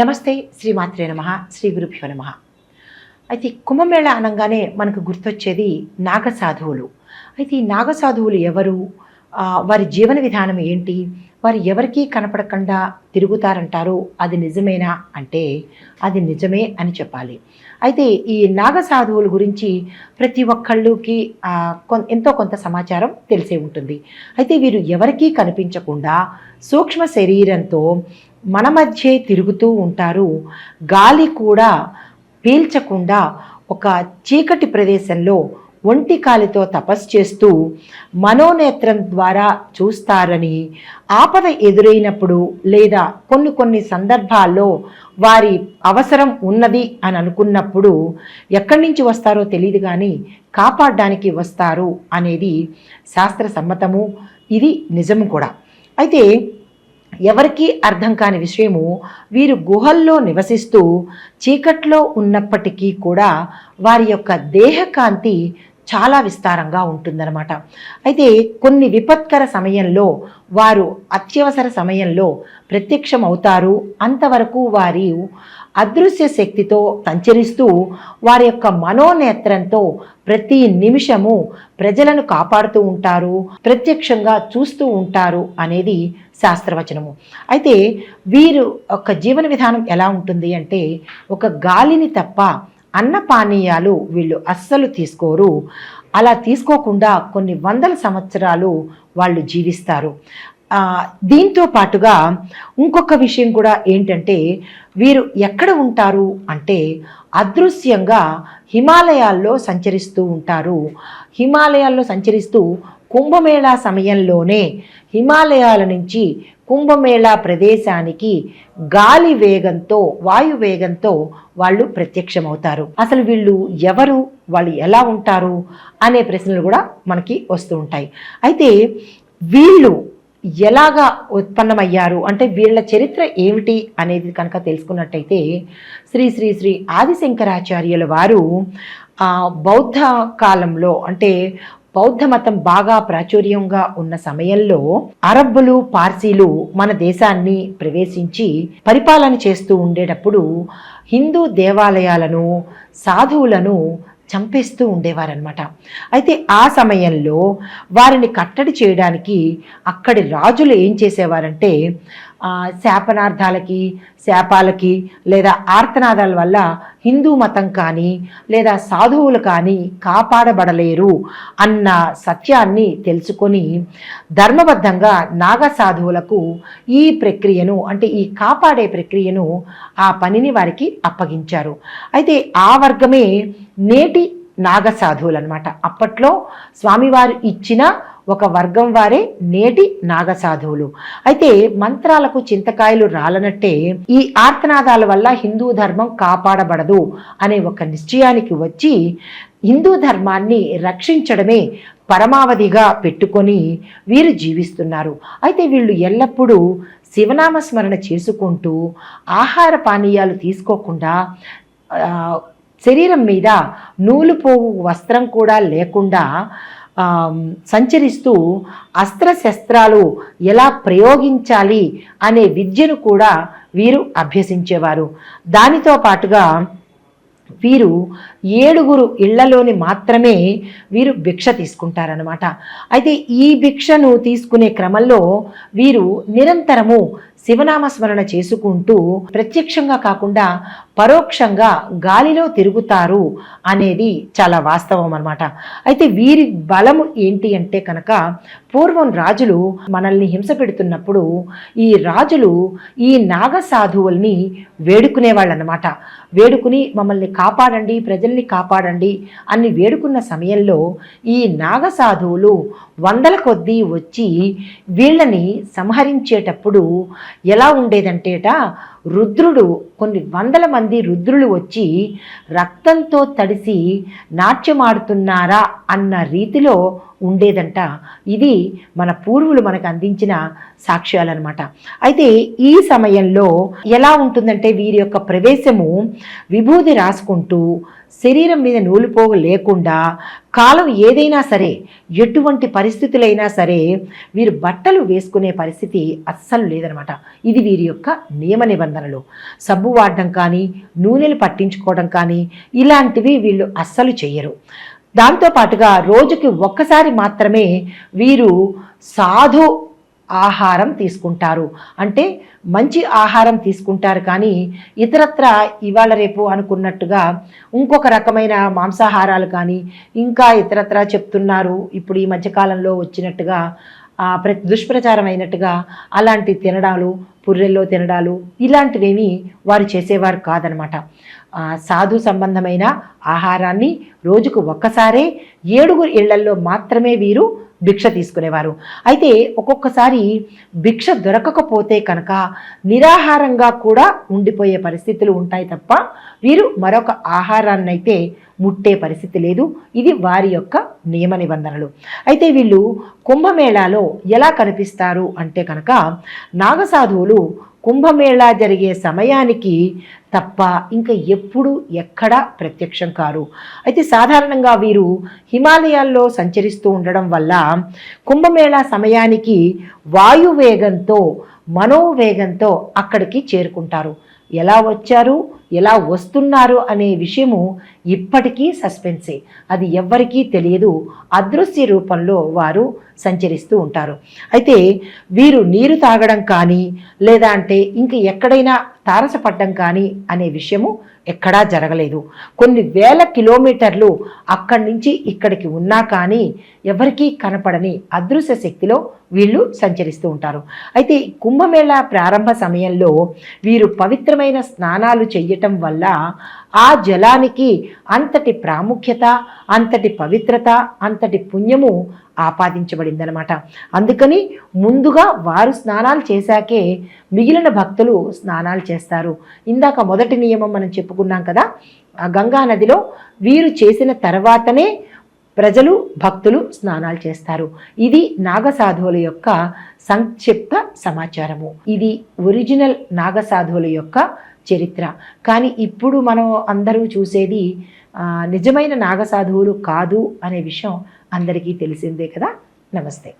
నమస్తే శ్రీమాత్రే నమ శ్రీ గురుభ్యో నమ. అయితే కుంభమేళ అనగానే మనకు గుర్తొచ్చేది నాగసాధువులు. అయితే ఈ నాగసాధువులు ఎవరు? వారి జీవన విధానం ఏంటి? వారు ఎవరికీ కనపడకుండా తిరుగుతారంటారు? అది నిజమేనా అంటే అది నిజమే అని చెప్పాలి. అయితే ఈ నాగసాధువుల గురించి ప్రతి ఒక్కళ్ళకి ఎంతో కొంత సమాచారం తెలిసే ఉంటుంది. అయితే వీరు ఎవరికీ కనిపించకుండా సూక్ష్మ శరీరంతో మన మధ్యే తిరుగుతూ ఉంటారు. గాలి కూడా పీల్చకుండా ఒక చీకటి ప్రదేశంలో ఒంటి కాలితో తపస్సు చేస్తూ మనోనేత్రం ద్వారా చూస్తారని ఆపద ఎదురైనప్పుడు లేదా కొన్ని కొన్ని సందర్భాల్లో వారి అవసరం ఉన్నది అని అనుకున్నప్పుడు ఎక్కడి నుంచి వస్తారో తెలియదు కానీ కాపాడడానికి వస్తారు అనేది శాస్త్ర సమ్మతము. ఇది నిజము కూడా. అయితే ఎవరికీ అర్థం కాని విషయము వీరు గుహల్లో నివసిస్తూ చీకట్లో ఉన్నప్పటికీ కూడా వారి యొక్క దేహకాంతి చాలా విస్తారంగా ఉంటుందన్నమాట. అయితే కొన్ని విపత్కర సమయంలో వారు అత్యవసర సమయంలో ప్రత్యక్షం అవుతారు అంతవరకు వారి అదృశ్య శక్తితో సంచరిస్తూ వారి యొక్క మనోనేత్రంతో ప్రతి నిమిషము ప్రజలను కాపాడుతూ ఉంటారు. ప్రత్యక్షంగా చూస్తూ ఉంటారు అనేది శాస్త్రవచనము. అయితే వీరు యొక్క జీవన విధానం ఎలా ఉంటుంది అంటే ఒక గాలిని తప్ప అన్న పానీయాలు వీళ్ళు అస్సలు తీసుకోరు. అలా తీసుకోకుండా కొన్ని వందల సంవత్సరాలు వాళ్ళు జీవిస్తారు. దీంతో పాటుగా ఇంకొక విషయం కూడా ఏంటంటే వీరు ఎక్కడ ఉంటారు అంటే అదృశ్యంగా హిమాలయాల్లో సంచరిస్తూ ఉంటారు. హిమాలయాల్లో సంచరిస్తూ కుంభమేళా సమయంలోనే హిమాలయాల నుంచి కుంభమేళా ప్రదేశానికి గాలి వేగంతో వాయు వేగంతో వాళ్ళు ప్రత్యక్షమవుతారు. అసలు వీళ్ళు ఎవరు? వాళ్ళు ఎలా ఉంటారు? అనే ప్రశ్నలు కూడా మనకి వస్తూ ఉంటాయి. అయితే వీళ్ళు ఎలాగా ఉత్పన్నమయ్యారు? అంటే వీళ్ళ చరిత్ర ఏమిటి అనేది కనుక తెలుసుకున్నట్టయితే శ్రీ శ్రీ శ్రీ ఆదిశంకరాచార్యుల వారు ఆ, బౌద్ధ కాలంలో అంటే బౌద్ధ మతం బాగా ప్రాచుర్యంగా ఉన్న సమయంలో అరబ్బులు పార్సీలు మన దేశాన్ని ప్రవేశించి పరిపాలన చేస్తూ ఉండేటప్పుడు హిందూ దేవాలయాలను సాధువులను చంపేస్తూ ఉండేవారనమాట అయితే ఆ సమయంలో వారిని కట్టడి చేయడానికి అక్కడి రాజులు ఏం చేసేవారంటే శాపనార్థాలకి శాపాలకి లేదా ఆర్తనాదాల వల్ల హిందూ మతం కానీ లేదా సాధువులు కానీ కాపాడబడలేరు అన్న సత్యాన్ని తెలుసుకొని ధర్మబద్ధంగా నాగ సాధువులకు ఈ ప్రక్రియను అంటే ఈ కాపాడే ప్రక్రియను ఆ పనిని వారికి అప్పగించారు. అయితే ఆ వర్గమే నేటి నాగ సాధువులు అనమాట అప్పట్లో స్వామివారు ఇచ్చిన ఒక వర్గం వారే నేటి నాగ సాధువులు అయితే మంత్రాలకు చింతకాయలు రాలనట్టే ఈ ఆర్తనాదాల వల్ల హిందూ ధర్మం కాపాడబడదు అనే ఒక నిశ్చయానికి వచ్చి హిందూ ధర్మాన్ని రక్షించడమే పరమావధిగా పెట్టుకొని వీరు జీవిస్తున్నారు. అయితే వీళ్ళు ఎల్లప్పుడూ శివనామ స్మరణ చేసుకుంటూ ఆహార పానీయాలు తీసుకోకుండా శరీరం మీద నూలు పోగు వస్త్రం కూడా లేకుండా సంచరిస్తూ అస్త్రశస్త్రాలు ఎలా ప్రయోగించాలి అనే విద్యను కూడా వీరు అభ్యసించేవారు. దానితో పాటుగా వీరు ఏడుగురు ఇళ్ళలోని మాత్రమే వీరు భిక్ష తీసుకుంటారనమాట అయితే ఈ భిక్షను తీసుకునే క్రమంలో వీరు నిరంతరము శివనామస్మరణ చేసుకుంటూ ప్రత్యక్షంగా కాకుండా పరోక్షంగా గాలిలో తిరుగుతారు అనేది చాలా వాస్తవం అనమాట అయితే వీరి బలము ఏంటి అంటే కనుక పూర్వం రాజులు మనల్ని హింస పెడుతున్నప్పుడు ఈ రాజులు ఈ నాగ సాధువుల్ని వేడుకునేవాళ్ళు అనమాట వేడుకుని మమ్మల్ని కాపాడండి ప్రజల్ని కాపాడండి అని వేడుకున్న సమయంలో ఈ నాగ సాధువులు వందల కొద్దీ వచ్చి వీళ్ళని సంహరించేటప్పుడు ఎలా ఉండేదంటేట రుద్రుడు కొన్ని వందల మంది రుద్రులు వచ్చి రక్తంతో తడిసి నాట్యమాడుతున్నారా అన్న రీతిలో ఉండేదంట. ఇది మన పూర్వులు మనకు అందించిన సాక్ష్యాలన్నమాట. అయితే ఈ సమయంలో ఎలా ఉంటుందంటే వీరి యొక్క ప్రవేశము విభూది రాసుకుంటూ శరీరం మీద నూలుపోగు లేకుండా కాలం ఏదైనా సరే ఎటువంటి పరిస్థితులైనా సరే వీరు బట్టలు వేసుకునే పరిస్థితి అస్సలు లేదనమాట ఇది వీరి యొక్క నియమ నిబంధనలు. సబ్బు వాడడం కానీ నూనెలు పట్టించుకోవడం కానీ ఇలాంటివి వీళ్ళు అస్సలు చేయరు దాంతోపాటుగా రోజుకి ఒక్కసారి మాత్రమే వీరు సాధు ఆహారం తీసుకుంటారు. అంటే మంచి ఆహారం తీసుకుంటారు కానీ ఇతరత్ర ఇవాళ రేపు అనుకున్నట్టుగా ఇంకొక రకమైన మాంసాహారాలు కానీ ఇంకా ఇతరత్ర చెప్తున్నారు. ఇప్పుడు ఈ మధ్యకాలంలో వచ్చినట్టుగా ప్ర దుష్ప్రచారం అయినట్టుగా అలాంటి తినడాలు పుర్రెల్లో తినడాలు ఇలాంటివేమీ వారు చేసేవారు కాదనమాట. సాధు సంబంధమైన ఆహారాన్ని రోజుకు ఒక్కసారే ఏడుగురు ఇళ్ళల్లో మాత్రమే వీరు భిక్ష తీసుకునేవారు. అయితే ఒక్కొక్కసారి భిక్ష దొరకకపోతే కనుక నిరాహారంగా కూడా ఉండిపోయే పరిస్థితులు ఉంటాయి తప్ప వీరు మరొక ఆహారాన్ని అయితే ముట్టే పరిస్థితి లేదు. ఇది వారి యొక్క నియమ నిబంధనలు. అయితే వీళ్ళు కుంభమేళాలో ఎలా కనిపిస్తారు అంటే కనుక నాగసాధువులు కుంభమేళా జరిగే సమయానికి తప్ప ఇంకా ఎప్పుడు ఎక్కడా ప్రత్యక్షం కారు. అయితే సాధారణంగా వీరు హిమాలయాల్లో సంచరిస్తూ ఉండడం వల్ల కుంభమేళా సమయానికి వాయువేగంతో మనోవేగంతో అక్కడికి చేరుకుంటారు. ఎలా వచ్చారు? ఎలా వస్తున్నారు అనే విషయము ఇప్పటికీ సస్పెన్సే. అది ఎవ్వరికీ తెలియదు. అదృశ్య రూపంలో వారు సంచరిస్తూ ఉంటారు. అయితే వీరు నీరు తాగడం కానీ లేదా అంటే ఇంక ఎక్కడైనా తారసపడ్డం కానీ అనే విషయము ఎక్కడా జరగలేదు. కొన్ని వేల కిలోమీటర్లు అక్కడి నుంచి ఇక్కడికి ఉన్నా కానీ ఎవరికీ కనపడని అదృశ్య శక్తిలో వీళ్ళు సంచరిస్తూ ఉంటారు. అయితే కుంభమేళ ప్రారంభ సమయంలో వీరు పవిత్రమైన స్నానాలు చేయటం వల్ల ఆ జలానికి అంతటి ప్రాముఖ్యత అంతటి పవిత్రత అంతటి పుణ్యము ఆపాదించబడిందనమాట అందుకని ముందుగా వారు స్నానాలు చేశాకే మిగిలిన భక్తులు స్నానాలు చేస్తారు. ఇందాక మొదటి నియమం మనం చెప్పుకున్నాం కదా ఆ గంగా నదిలో వీరు చేసిన తర్వాతనే ప్రజలు భక్తులు స్నానాలు చేస్తారు. ఇది నాగసాధువుల యొక్క సంక్షిప్త సమాచారము. ఇది ఒరిజినల్ నాగసాధువుల యొక్క చరిత్ర. కానీ ఇప్పుడు మనం అందరూ చూసేది నిజమైన నాగసాధువులు కాదు అనే విషయం అందరికీ తెలిసిందే కదా. నమస్తే.